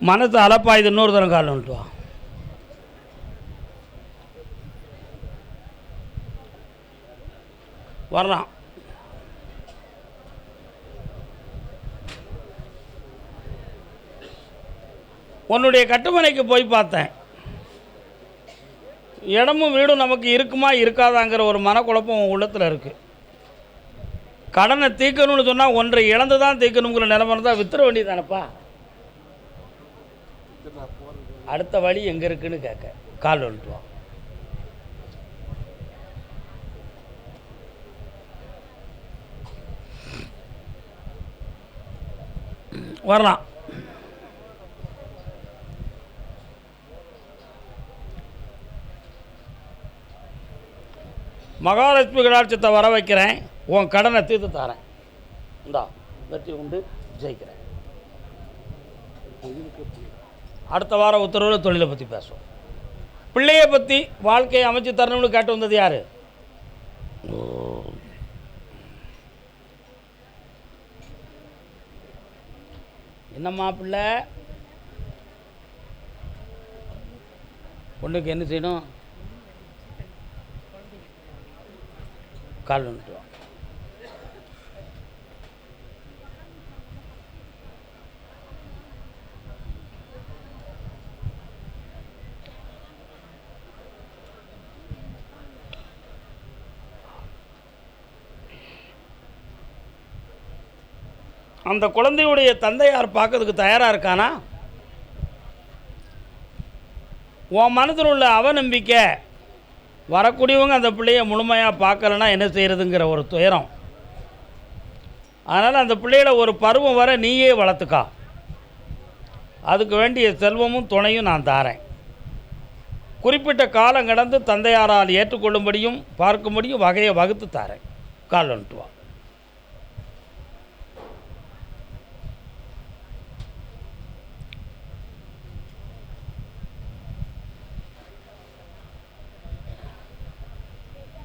மனசு அலப்பாயுது இன்னொரு தரம் கால் வந்துட்டு வா. உன்னுடைய கட்டுமனைக்கு போய் பார்த்தேன். இடமும் வீடும் நமக்கு இருக்குமா இருக்காதாங்கிற ஒரு மனக்குழப்பம் உன் உள்ளத்தில் இருக்குது கடனை தீர்க்கணும்னு சொன்னால் ஒன்றை இழந்து தான் தீர்க்கணுங்கிற நிலைமை தான் வித்துற வேண்டியதானப்பா அடுத்த வழி எங்கே இருக்குன்னு கேட்க. கால் வந்துட்டுவான் வரலாம். மகாலட்சுமி கடாட்சத்தை வர வைக்கிறேன். உன் கடனை தீர்த்து தரேன். இந்தா வெற்றி உண்டு ஜெயிக்கிறேன். அடுத்த வாரம் உத்தரவில் தொழிலை பற்றி பேசுவோம். பிள்ளையை பற்றி வாழ்க்கையை அமைச்சு தரணும்னு கேட்டு வந்தது யார்? என்னம்மா பிள்ளை? பொண்ணுக்கு என்ன செய்யணும்? கால் வந்துட்டு வா அந்த குழந்தையுடைய தந்தையார் பார்க்கறதுக்கு தயாராக இருக்கானா? உன் மனதில் உள்ள அவநம்பிக்கை வரக்கூடியவங்க அந்த பிள்ளைய முழுமையாக பார்க்கலன்னா என்ன செய்கிறதுங்கிற ஒரு துயரம். அதனால் அந்த பிள்ளையில் ஒரு பருவம் வர நீயே வளர்த்துக்கா. அதுக்கு வேண்டிய செல்வமும் துணையும் நான் தாரேன். குறிப்பிட்ட காலம் கடந்து தந்தையாரால் ஏற்றுக்கொள்ளும்படியும் பார்க்கும்படியும் வகையை வகுத்து தாரேன். கால் வந்துட்டு வா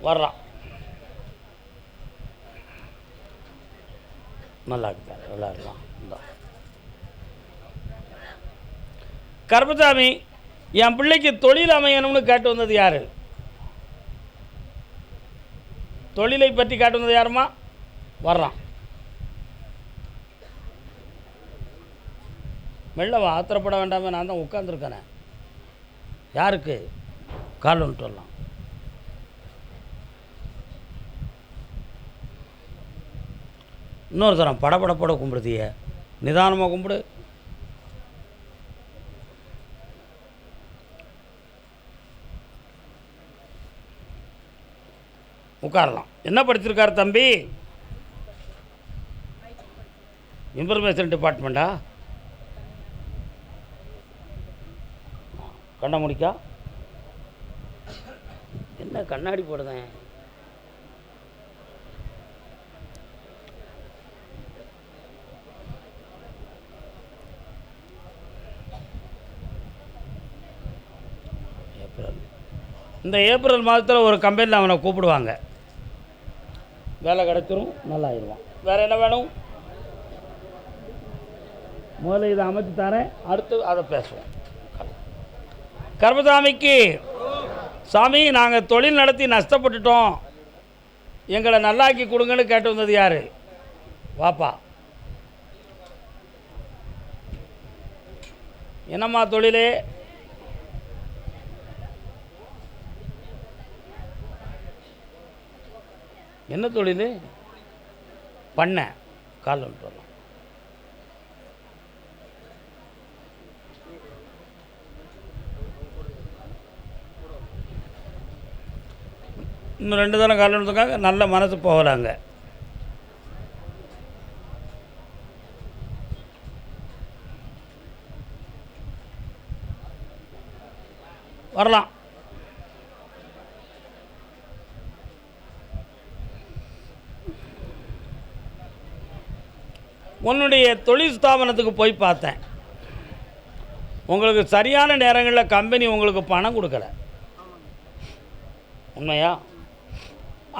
வர்றான். நல்லா இருக்கார் நல்லா இருக்கான். கருப்பசாமி என் பிள்ளைக்கு தொழில் அமையணும்னு கேட்டு வந்தது யார்? தொழிலை பற்றி காட்டு வந்தது யாருமா? வர்றான். மெல்லவா ஆத்திரப்பட வேண்டாமே நான் தான் உட்காந்துருக்கேனே யாருக்கு? கால் வந்துட்டு வரலாம். இன்னொரு தரம் படபடப்பட கும்பிடுதிய. நிதானமாக கும்பிடு. உட்காரலாம். என்ன படிச்சிருக்காரு தம்பி? இன்ஃபர்மேஷன் டிபார்ட்மெண்ட்டா கண்ணை முடிக்கா. என்ன கண்ணாடி போடுதேன் ஏப்ரல் இந்த ஏப்ரல் மாதத்தில் ஒரு கம்பெனியில் அவனை கூப்பிடுவாங்க. வேலை கிடச்சிரும் நல்லா ஆயிடுவான் வேறு என்ன வேணும்? முதல்ல இதை அமைத்து தரேன் அடுத்து அதை பேசுவோம். கர்மசாமிக்கு சாமி நாங்கள் தொழில் நடத்தி நஷ்டப்பட்டுட்டோம். எங்களை நல்லாக்கி கொடுங்கன்னு கேட்டு வந்தது யார்? வாப்பா. என்னம்மா தொழிலே? என்ன தொழில் பண்ண. கால் வந்துட்டு வரலாம் இன்னும் ரெண்டு தரம் கால் வந்துருக்காங்க நல்ல மனசு போகலாங்க வரலாம் உன்னுடைய தொழில் ஸ்தாபனத்துக்கு போய் பார்த்தேன். உங்களுக்கு சரியான நேரங்களில் கம்பெனி உங்களுக்கு பணம் கொடுக்கல. உண்மையா?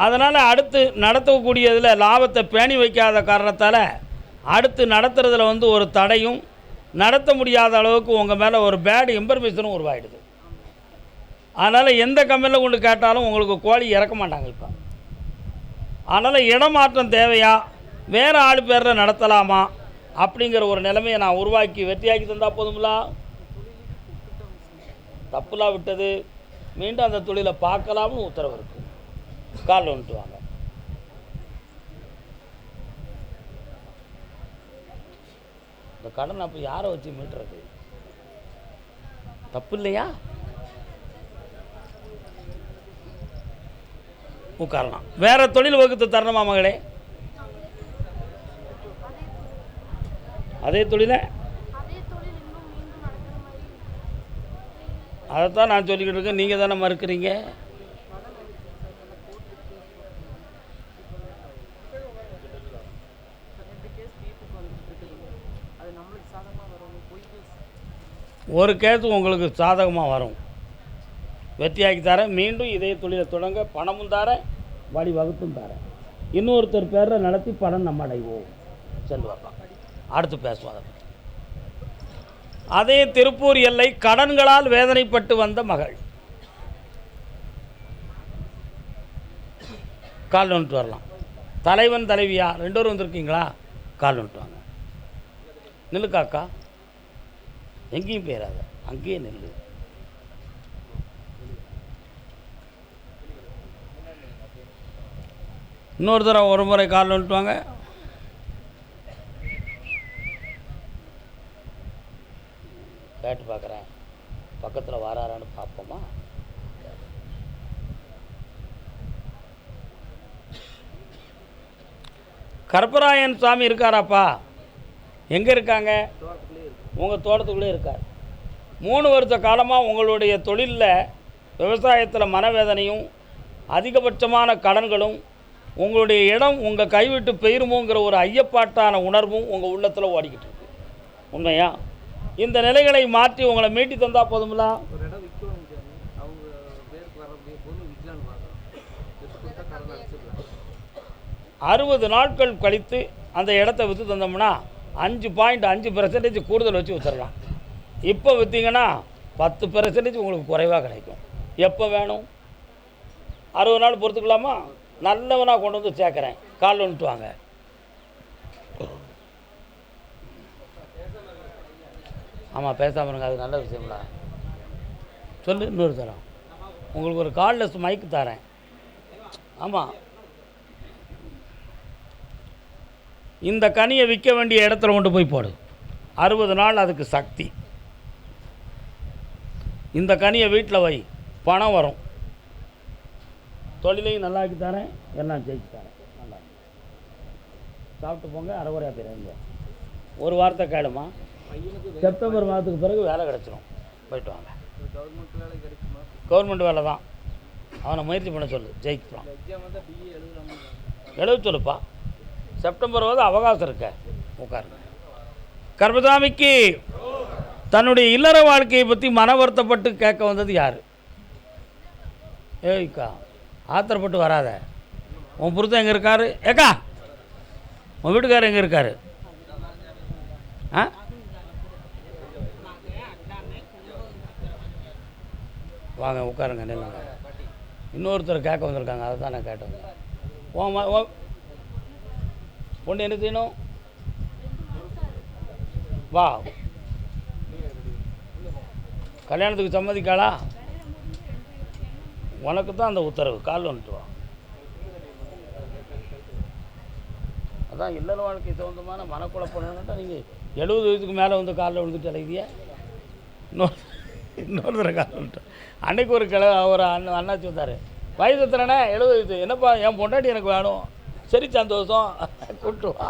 அதனால் அடுத்து நடத்தக்கூடியதில் லாபத்தை பேணி வைக்காத காரணத்தால் அடுத்து நடத்துகிறதுல வந்து ஒரு தடையும் நடத்த முடியாத அளவுக்கு உங்கள் மேலே ஒரு பேடு இம்பர்மேஷனும் உருவாயிடுது. அதனால் எந்த கம்பெனியில் கொண்டு கேட்டாலும் உங்களுக்கு கோழி இறக்க மாட்டாங்க இப்போ. அதனால் இடமாற்றம் தேவையா? வேறு ஆள் பேரில் நடத்தலாமா? அப்படிங்கிற ஒரு நிலைமையை நான் உருவாக்கி வெற்றியாக்கி தந்தால் போதுங்களா தப்புலாம் விட்டது. மீண்டும் அந்த தொழிலை பார்க்கலாம்னு உத்தரவு இருக்குது காலில் வந்துட்டு வாங்க. இந்த கடன் அப்போ யாரை வச்சு மீட்டுறது? தப்பு இல்லையா? உட்காரலாம் வேற தொழில் வகுத்து தரணுமா மகளே? அதே தொழிலை? அதைத்தான் நான் சொல்லிக்கிட்டு இருக்கேன். நீங்கள் தானே மறுக்கிறீங்க? ஒரு கேஸ் உங்களுக்கு சாதகமாக வரும். வெற்றியாக்கி தரேன் மீண்டும் இதே தொழிலை தொடங்க பணமும் தரேன் வழி வகுத்தும் தரேன் இன்னொருத்தர் பேரில் நடத்தி பணம் நம்ம அடைவோம் செல்வரலாம் அடுத்து பேசுவோம் அதை அதே திருப்பூர் எல்லை கடன்களால் வேதனைப்பட்டு வந்த மகள். கால் நோண்டு வரலாம். தலைவன் தலைவியா? ரெண்டு பேரும் வந்திருக்கீங்களா? கால் வந்துட்டு வாங்க. நில்லுக்காக்கா எங்கேயும் போயிடாத அங்கேயே நில்லு. இன்னொரு தடவை ஒரு முறை கால் வந்துட்டு வாங்க கேட்டு பார்க்குறேன். பக்கத்தில் வராரான்னு பார்ப்போமா? கருப்பராயன் சாமி இருக்காராப்பா? எங்கே இருக்காங்க? உங்கள் தோட்டத்துக்குள்ளே இருக்கார். மூணு வருஷ காலமாக உங்களுடைய தொழிலில் விவசாயத்தில் மனவேதனையும் அதிகபட்சமான கடன்களும் உங்களுடைய இடம் உங்கள் கைவிட்டு பெயருமோங்கிற ஒரு ஐயப்பாட்டான உணர்வும் உங்கள் உள்ளத்தில் ஓடிக்கிட்டு இருக்கு. உண்மையா? இந்த நிலைகளை மாற்றி உங்களை மீட்டி தந்தா போதுங்களா ஒரு இடம் விற்கணும் சாமி அவங்க பேருக்கு வர பொருள் விற்கலான்னு பார்க்குறோம் விற்று கொடுத்தா கடன் அடிச்சிடலாம். அறுபது நாட்கள் கழித்து அந்த இடத்த விற்று தந்தோம்னா அஞ்சு பாயிண்ட் அஞ்சு பெர்சன்டேஜ் கூடுதல் வச்சு வித்துடலாம். இப்போ விற்றீங்கன்னா பத்து பெர்சன்டேஜ் உங்களுக்கு குறைவாக கிடைக்கும். எப்போ வேணும்? அறுபது நாள் பொறுத்துக்கலாமா? நல்லவனாக கொண்டு வந்து சேர்க்குறேன். கால் வந்துட்டு வாங்க. ஆமாம் பேசாமல் இருங்க அது நல்ல விஷயம்ல சொல்லு இன்னொரு தரம். உங்களுக்கு ஒரு கால்லெஸ் மைக்கு தரேன். ஆமாம் இந்த கனியை விற்க வேண்டிய இடத்துல கொண்டு போய் போடு. அறுபது நாள் அதுக்கு சக்தி. இந்த கனியை வீட்டில் வை பணம் வரும். தொழிலையும் நல்லாக்கி தரேன் எல்லாம் ஜெயிச்சு தரேன். நல்லா சாப்பிட்டு போங்க அரைகுறையாக போயிருங்க ஒரு வார்த்தை கேளுமா? செப்டம்பர் மாதத்துக்கு பிறகு வேலை கிடச்சிரும். போயிட்டு வாங்க. கவர்மெண்ட் வேலை தான். அவனை முயற்சி பண்ண சொல்லு. ஜெயிக்கலாம். எழுத சொல்லுப்பா. செப்டம்பர் வந்து அவகாசம் இருக்க. உட்காருங்க. கர்மசாமிக்கு தன்னுடைய இல்லற வாழ்க்கையை பற்றி மன வருத்தப்பட்டு கேட்க வந்தது யார்? ஏய்க்கா ஆத்திரப்பட்டு வராத. உன் புருத்தன் எங்கே இருக்காரு? ஏக்கா உன் வீட்டுக்காரர் எங்கே இருக்காரு? ஆ? வாங்க உட்காருங்க நில்லுங்க. இன்னொருத்தர் கேட்க வந்திருக்காங்க அதை தான் நான் கேட்டேன் ஓ ஓ பொண்ணு என்ன செய்யணும்? வா. கல்யாணத்துக்கு சம்மதிக்காளா? உனக்கு தான் அந்த உத்தரவு. கால் வந்துட்டு வா. அதான் இல்லற வாழ்க்கை தகுந்தமான மனக்குழப்பம்னா நீங்கள் எழுபது வயதுக்கு மேலே வந்து காலில் விழுந்துட்டு அலைதிய இன்னொரு இன்னொருத்தர காலில் வந்துட்டு அன்னைக்கு ஒரு கிள ஒரு அண்ணன் அண்ணாச்சி வந்தார். வயசு எத்தனை எழுபது. என்னப்பா என் பொண்டாட்டி எனக்கு வேணும். சரி சந்தோஷம். கூப்பிட்டு வா.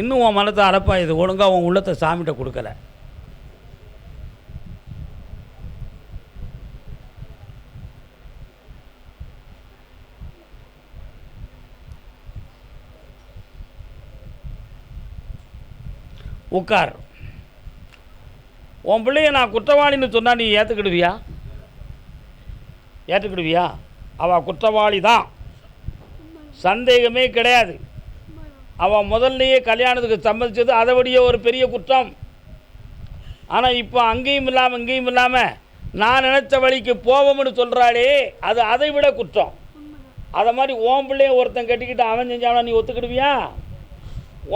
இன்னும் உன் மனத்தை அடப்பா. இது ஒழுங்காக உன் உள்ளத்தை சாமிகிட்ட கொடுக்கல. உட்கார் உன் பிள்ளைய நான் குற்றவாளின்னு சொன்னால் நீ ஏற்றுக்கிடுவியா ஏற்றுக்கிடுவியா அவள் குற்றவாளி தான் சந்தேகமே கிடையாது. அவன் முதல்லையே கல்யாணத்துக்கு சம்மதிச்சது அதை ஒரு பெரிய குற்றம். ஆனால் இப்போ அங்கேயும் இல்லாமல் இங்கேயும் இல்லாமல் நான் நினச்ச வழிக்கு போவோம்னு சொல்கிறாளே அது அதை விட குற்றம். அதை மாதிரி ஓம் பிள்ளைய ஒருத்தன் கட்டிக்கிட்டு அவன் செஞ்சாலும் நீ ஒத்துக்கிடுவியா?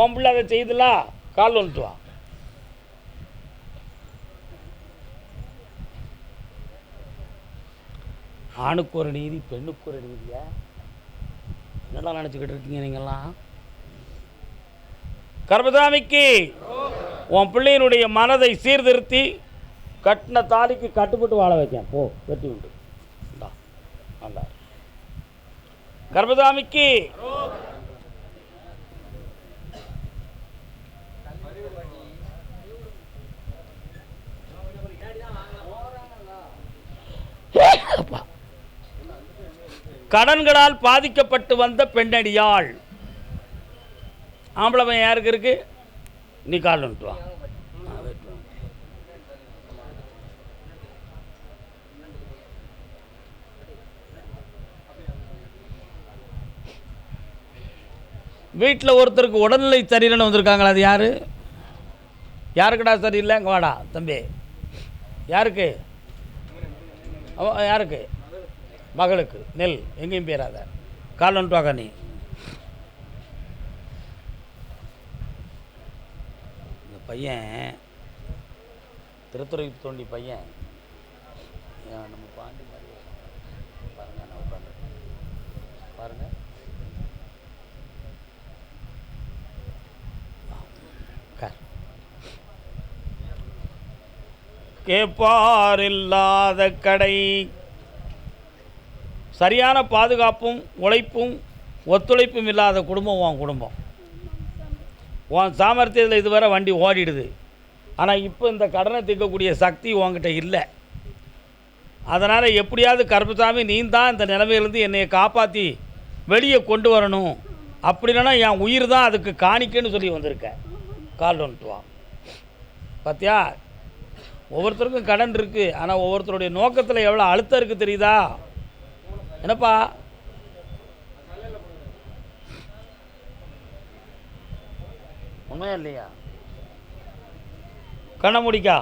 ஓம் பிள்ளை அதை செய்துலாம் கால் வந்துட்டு வா. ஆணுக்கு ஒரு நீதி பெண்ணுக்கு ஒரு நீதியா என்னடா நினச்சிக்கிட்டு இருக்கீங்க நீங்கள்லாம் கர்மதாமிக்கு உன் பிள்ளையினுடைய மனதை சீர்திருத்தி கட்டின தாலிக்கு கட்டுப்பட்டு வாழ வைக்கேன். போ வெட்டி உண்டு இந்தா, நல்லா கடன்களால் பாதிக்கப்பட்டு வந்த பெண்ணடியாள். ஆம்பளை பையன் யாருக்கு இருக்கு? நீ கால் வா. வீட்டில் ஒருத்தருக்கு உடல்நிலை சரியில்லைன்னு வந்திருக்காங்களா அது யார்? யாருக்குடா சரியில்லை? இங்கே வாடா தம்பி. யாருக்கு? யாருக்கு? மகளுக்கு நெல் எங்கேயும் போயிடாத காலன் வந்துட்டு நீ. இந்த பையன் திருத்துறை தோண்டி பையன். நம்ம பாண்டி மாதிரி பாருங்க நான் உட்காந்து பாருங்க. கேப்பாரில்லாத கடை. சரியான பாதுகாப்பும் உழைப்பும் ஒத்துழைப்பும் இல்லாத குடும்பம் உன் குடும்பம். உன் சாமர்த்தியத்தில் இதுவரை வண்டி ஓடிடுது. ஆனால் இப்போ இந்த கடனை தீர்க்கக்கூடிய சக்தி உங்ககிட்ட இல்லை. அதனால் எப்படியாவது கருப்பசாமி நீ தான் இந்த நிலைமையிலேருந்து என்னையை காப்பாற்றி வெளியே கொண்டு வரணும். அப்படி இல்லைன்னா என் உயிர் தான் அதுக்கு காணிக்கன்னு சொல்லி வந்திருக்க. கால் வந்துட்டு வா. பார்த்தியா ஒவ்வொருத்தருக்கும் கடன் இருக்குது ஆனால் ஒவ்வொருத்தருடைய நோக்கத்தில் எவ்வளோ அழுத்தம் இருக்குது தெரியுதா? என்னப்பா? உண்மையா இல்லையா? கண்ணை முடிக்கா.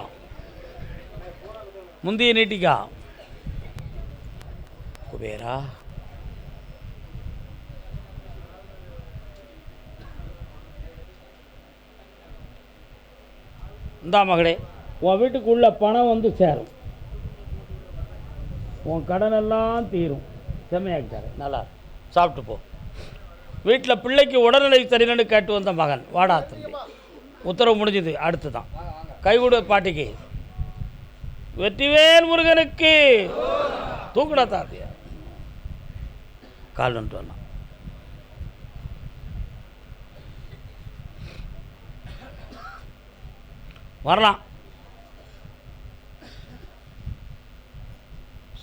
முந்திய நீட்டிக்கா. குபேரா. இந்தா மகளே உன் வீட்டுக்குள்ள பணம் வந்து சேரும். உன் கடனெல்லாம் தீரும். செம்மையாக்கிட்டாரு நல்லா சாப்பிட்டு போ. வீட்டில் பிள்ளைக்கு உடல்நிலை சரியில்லைன்னு கேட்டு வந்த மகன். வாடா தம்பி. உத்தரவு முடிஞ்சது. அடுத்து தான் கைவிடு பாட்டிக்கு. வெற்றிவேல் முருகனுக்கு. தூக்குடா தாத்தியா. கால் வந்துட்டு வரலாம் வரலாம்.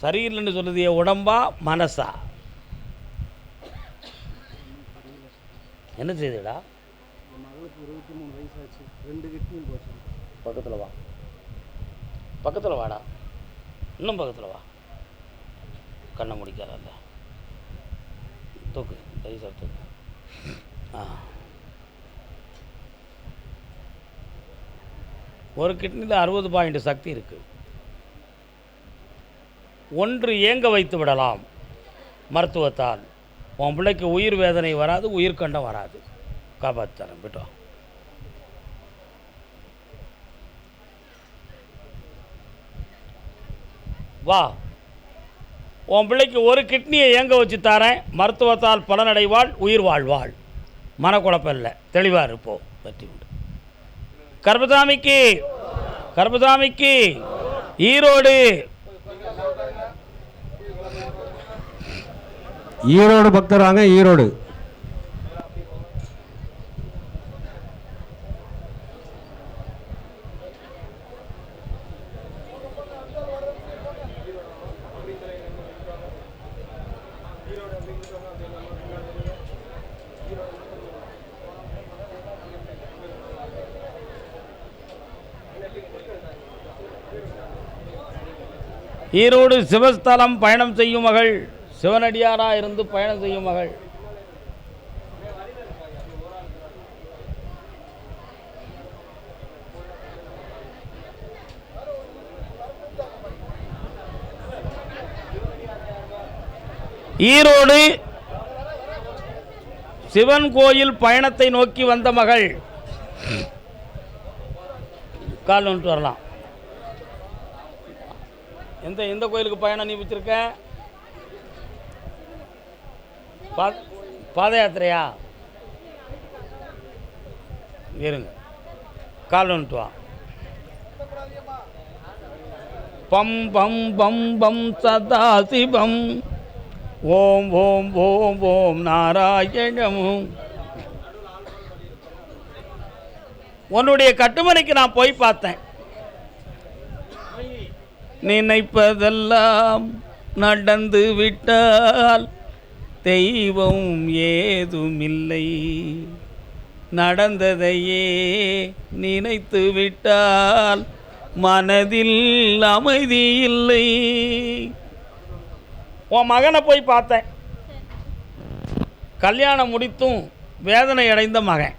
சரியில்லைன்னு சொல்லுது என் உடம்பா மனசா? என்ன செய்துடா? இருபத்தி மூணு வயசாச்சு ரெண்டு கிட்னியும் போச்சு பக்கத்தில் வா. பக்கத்தில் வாடா. இன்னும் பக்கத்தில் வா. கண்ணை முடிக்காதல்ல தூக்கு கை சார் தூக்கு. ஆ. ஒரு கிட்னியில் அறுபது பாயிண்ட் சக்தி இருக்குது ஒன்று ஏங்க வைத்து விடலாம்? மருத்துவத்தால். உன் பிள்ளைக்கு உயிர் வேதனை வராது உயிர்கண்டம் வராது. காப்பாற்றி தரேன் விட்டோம் வா. உன் பிள்ளைக்கு ஒரு கிட்னியை ஏங்க வச்சு தரேன்? மருத்துவத்தால் பலனடைவாள் உயிர் வாழ்வாள். மனக்குழப்பம் இல்லை. தெளிவாக இருப்போம் வெற்றி உண்டு. கர்பதாமிக்கு கர்பதாமிக்கு ஈரோடு ஈரோடு பக்தராங்க ஈரோடு. ஈரோடு சிவஸ்தலம் பயணம் செய்யும் மகள் சிவனடியாராக இருந்து பயணம் செய்யும் மகள். ஈரோடு சிவன் கோயில் பயணத்தை நோக்கி வந்த மகள். கால் வந்துட்டு வரலாம். எந்த எந்த கோயிலுக்கு பயணம் நீ வச்சுருக்க? பா பாத யாத்திரையா இருங்க. கால் வந்துட்டு வா. பம் பம் பம் பம் சதாசிபம் ஓம் ஓம் ஓம் ஓம் நாராயணமும். உன்னுடைய கட்டுமனைக்கு நான் போய் பார்த்தேன். நினைப்பதெல்லாம் நடந்து விட்டால் தெய்வம் ஏதுமில்லை. நடந்ததையே நினைத்து விட்டால் மனதில் அமைதி இல்லை உன் மகனை போய் பார்த்தேன். கல்யாணம் முடித்தும் வேதனை அடைந்த மகன்.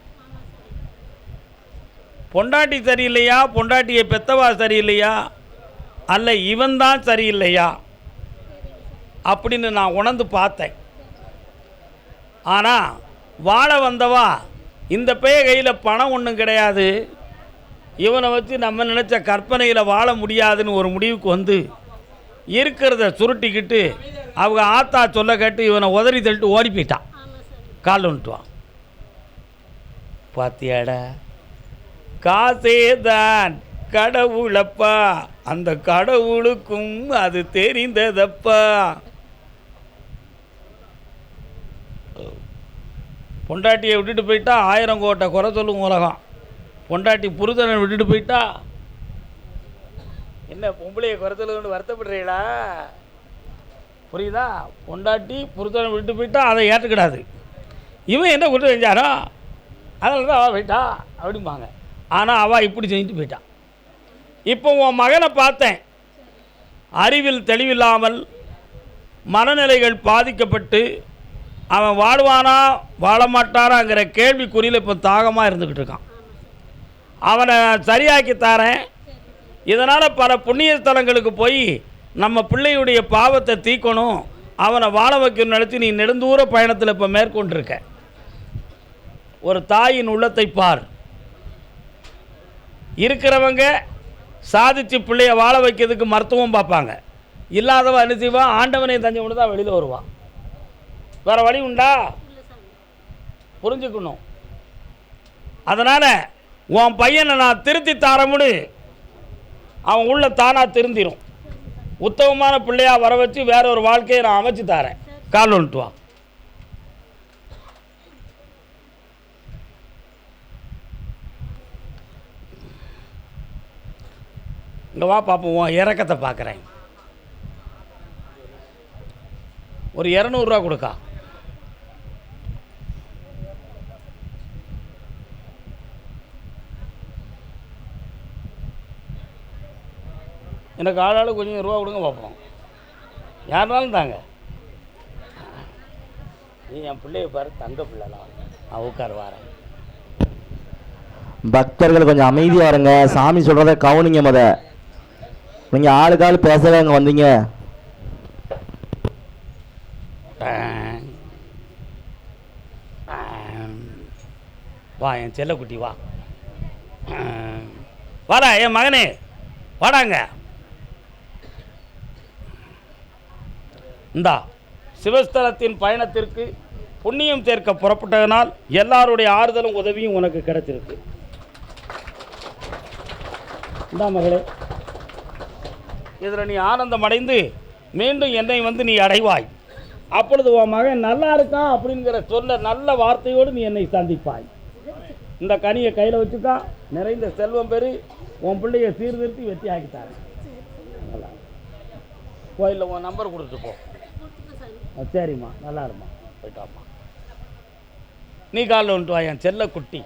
பொண்டாட்டி சரியில்லையா? பொண்டாட்டியை பெத்தவா சரியில்லையா? அல்ல இவன் தான் சரியில்லையா? அப்படின்னு நான் உணர்ந்து பார்த்தேன். ஆனால் வாழ வந்தவா இந்த பைய கையில் பணம் ஒன்றும் கிடையாது. இவனை வச்சு நம்ம நினச்ச கற்பனையில் வாழ முடியாதுன்னு ஒரு முடிவுக்கு வந்து இருக்கிறத சுருட்டிக்கிட்டு அவங்க ஆத்தா சொல்ல கேட்டு இவனை உதறி தள்ளிட்டு ஓடி போயிட்டான். கால் ஒன்றுட்டுவான் பாத்தியாடா காசே தான் கடவுளப்பா. அந்த கடவுளுக்கும் அது தெரிந்ததப்பா. பொண்டாட்டியை விட்டுட்டு போயிட்டா ஆயிரம் கோட்டை குறை சொல்லும் உலகம். பொண்டாட்டி புருதனை விட்டுட்டு போயிட்டா. என்ன பொம்பளையை குறை சொல்லுன்னு வருத்தப்படுறீங்களா? புரியுதா? பொண்டாட்டி புருஷனை விட்டு போயிட்டா அதை ஏற்றுக்கிடாது இவன் என்ன குற்றம் செஞ்சாரோ அதனால தான் அவள் போயிட்டா அப்படிம்பாங்க. ஆனால் அவள் இப்படி செஞ்சுட்டு போயிட்டான் இப்போ உன் மகனை பார்த்தேன். அறிவில் தெளிவில்லாமல் மனநிலைகள் பாதிக்கப்பட்டு அவன் வாழ்வானா வாழமாட்டாராங்கிற கேள்விக்குறியில் இப்போ தாகமாக இருந்துக்கிட்டு இருக்கான் அவனை சரியாக்கி தரேன். இதனால் பல புண்ணிய ஸ்தலங்களுக்கு போய் நம்ம பிள்ளையுடைய பாவத்தை தீக்கணும். அவனை வாழ வைக்கணும் நினச்சி நீ நெடுந்தூர பயணத்தில் இப்போ மேற்கொண்டிருக்க. ஒரு தாயின் உள்ளத்தை பார். இருக்கிறவங்க சாதிச்சு பிள்ளைய வாழ வைக்கிறதுக்கு மருத்துவம் பார்ப்பாங்க. இல்லாதவன் என்ன செய்வான் ஆண்டவனை தஞ்சை கொண்டு தான் வெளியில் வருவான். வேற வழி உண்டா? புரிஞ்சுக்கணும். அதனால் உன் பையனை நான் திருத்தி தாரமுடு அவன் உள்ள தானாக திருந்திடும் உத்தமமான பிள்ளையாக வர வச்சு வேற ஒரு வாழ்க்கையை நான் அமைச்சு தரேன். கால் வந்துட்டு வா. இங்கே வா பார்ப்போம் உன் இறக்கத்தை பார்க்குறேன் ஒரு இரநூறுவா கொடுக்கா. எனக்கு ஆளாளு கொஞ்சம் ரூபா கொடுங்க பார்ப்போம். யாருனாலும் தாங்க. நீ என் பிள்ளைய பாரு தங்க பிள்ளைலாம் நான் உட்கார் வாரேன். பக்தர்கள் கொஞ்சம் அமைதியா இருங்க. சாமி சொல்றத கவனிங்க முத. நீங்க ஆளுக்கு ஆள் பேசவே அங்க வந்தீங்க. வா என் செல்லக்குட்டி வா. வாடா என் மகனே. வாடாங்க. இந்தா சிவஸ்தலத்தின் பயணத்திற்கு புண்ணியம் சேர்க்க புறப்பட்டதனால் எல்லாருடைய ஆறுதலும் உதவியும் உனக்கு கிடைச்சிருக்கு இந்தா மகளே இதில் நீ ஆனந்தம் அடைந்து மீண்டும் என்னை வந்து நீ அடைவாய். அப்பொழுது உன் மகன் நல்லா இருக்கான் அப்படிங்கிற சொல்ல நல்ல வார்த்தையோடு நீ என்னை சந்திப்பாய். இந்த கனியை கையில் வச்சுக்கா நிறைந்த செல்வம் பெறு உன் பிள்ளைய சீர்திருத்தி வெற்றி ஆக்கித்தாரு கோயிலில் உன் நம்பர் கொடுத்துட்டு போ. சரிம்மா. நல்லா இருமா போயிட்டு வாம்மா நீ காலில் வந்துட்டு வா என் செல்ல குட்டி.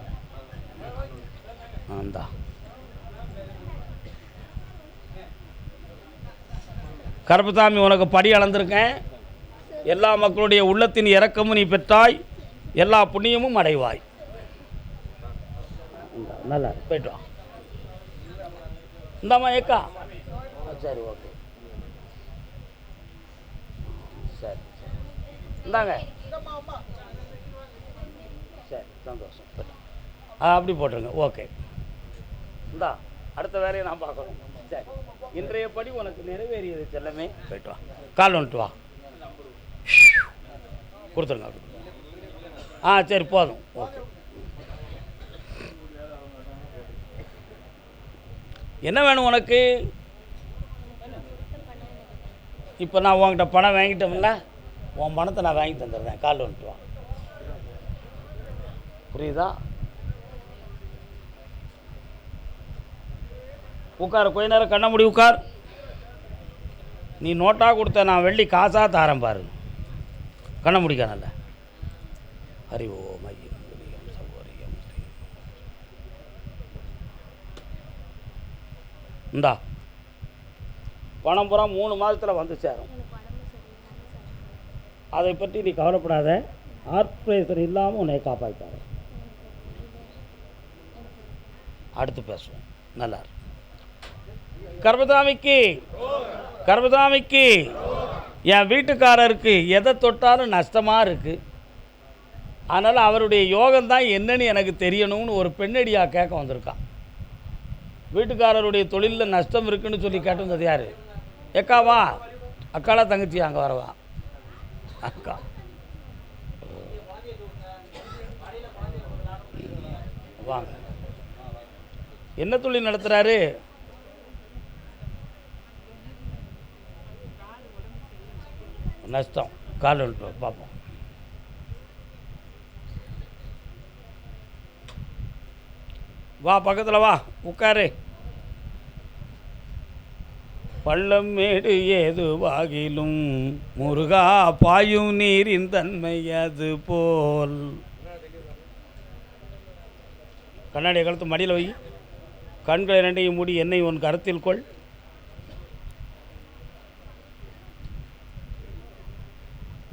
ஆந்தா கருப்பசாமி உனக்கு படி அளந்திருக்கேன். எல்லா மக்களுடைய உள்ளத்தின் இரக்கமும் நீ பெற்றாய். எல்லா புண்ணியமும் அடைவாய். நல்லா போயிட்டு வா. இந்தாம்மா ஏக்கா. சரி ஓகே சரி சரி இந்தாங்க. சரி சந்தோஷம். ஆ அப்படி போட்டுருங்க. ஓகே. இந்தா அடுத்த வேலையை நான் பார்க்கணும். சரி. இன்றைய படி உனக்கு நிறைவேறியது செல்லமே. போயிட்டு வா. கால் வந்துட்டு வா. கொடுத்துருங்க ஆ சரி போதும். ஓகே. என்ன வேணும் உனக்கு? இப்போ நான் உன்கிட்ட பணம் வாங்கிட்டோம்ல? உன் பணத்தை நான் வாங்கி தந்துடுறேன். கால் வந்துட்டு வா. புரியுதா? உட்கார் கொஞ்ச நேரம் கண்ண முடி உட்கார். நீ நோட்டாக கொடுத்த நான் வெள்ளி காசாக தாரேன் பாரு. கண்ண முடிக்கானல்ல ஹரி ஓம் ஐயம் துரியம் சௌகரியம். இந்தா. பணம் பூரா மூணு மாதத்தில் வந்து சேரும். அதை பற்றி நீ கவலைப்படாத. ஆர்ப்ரேஷன் இல்லாமல் உன்னை காப்பாற்றாரு அடுத்து பேசுவோம். நல்லா கர்மதாமிக்கு கர்மதாமிக்கு என் வீட்டுக்காரருக்கு எதை தொட்டாலும் நஷ்டமாக இருக்குது அதனால் அவருடைய யோகம் தான் என்னன்னு எனக்கு தெரியணும்னு ஒரு பெண்ணடியாக கேட்க வந்திருக்கான். வீட்டுக்காரருடைய தொழிலில் நஷ்டம் இருக்குன்னு சொல்லி கேட்டு வந்தது யார் எக்காவா அக்காலா தங்கச்சி அங்கே வரவா. அக்கா. வாங்க. என்ன தொழில் நடத்துகிறாரு நஷ்டம். கால் வந்துட்டு பார்ப்போம் வா பக்கத்தில் வா. உட்காரு. பள்ளம் மேடு ஏதுவாகிலும் முருகா பாயும் நீரின் தன்மை அது போல். கண்ணாடியை கழுத்து மடியில் வை. கண்களை இரண்டையும் மூடி என்னை உன் கருத்தில் கொள்.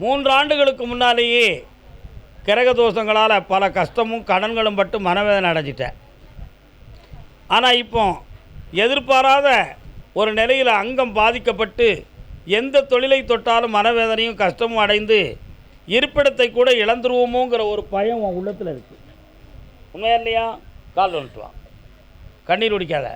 மூன்று ஆண்டுகளுக்கு முன்னாலேயே கிரக தோஷங்களால் பல கஷ்டமும் கடன்களும் பட்டு மனவேதனை அடைஞ்சிட்டேன். ஆனால் இப்போ எதிர்பாராத ஒரு நிலையில் அங்கம் பாதிக்கப்பட்டு எந்த தொழிலை தொட்டாலும் மனவேதனையும் கஷ்டமும் அடைந்து இருப்பிடத்தை கூட இழந்துருவோமோங்கிற ஒரு பயம் உன் உள்ளத்தில் இருக்குது உண்மையா இல்லையா? கால் வந்துட்டுவான் கண்ணீர் குடிக்காத.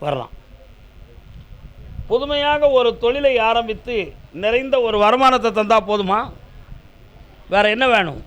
வரலாம். புதுமையாக ஒரு தொழிலை ஆரம்பித்து நிறைந்த ஒரு வருமானத்தை தந்தால் போதுமா? வேறு என்ன வேணும்?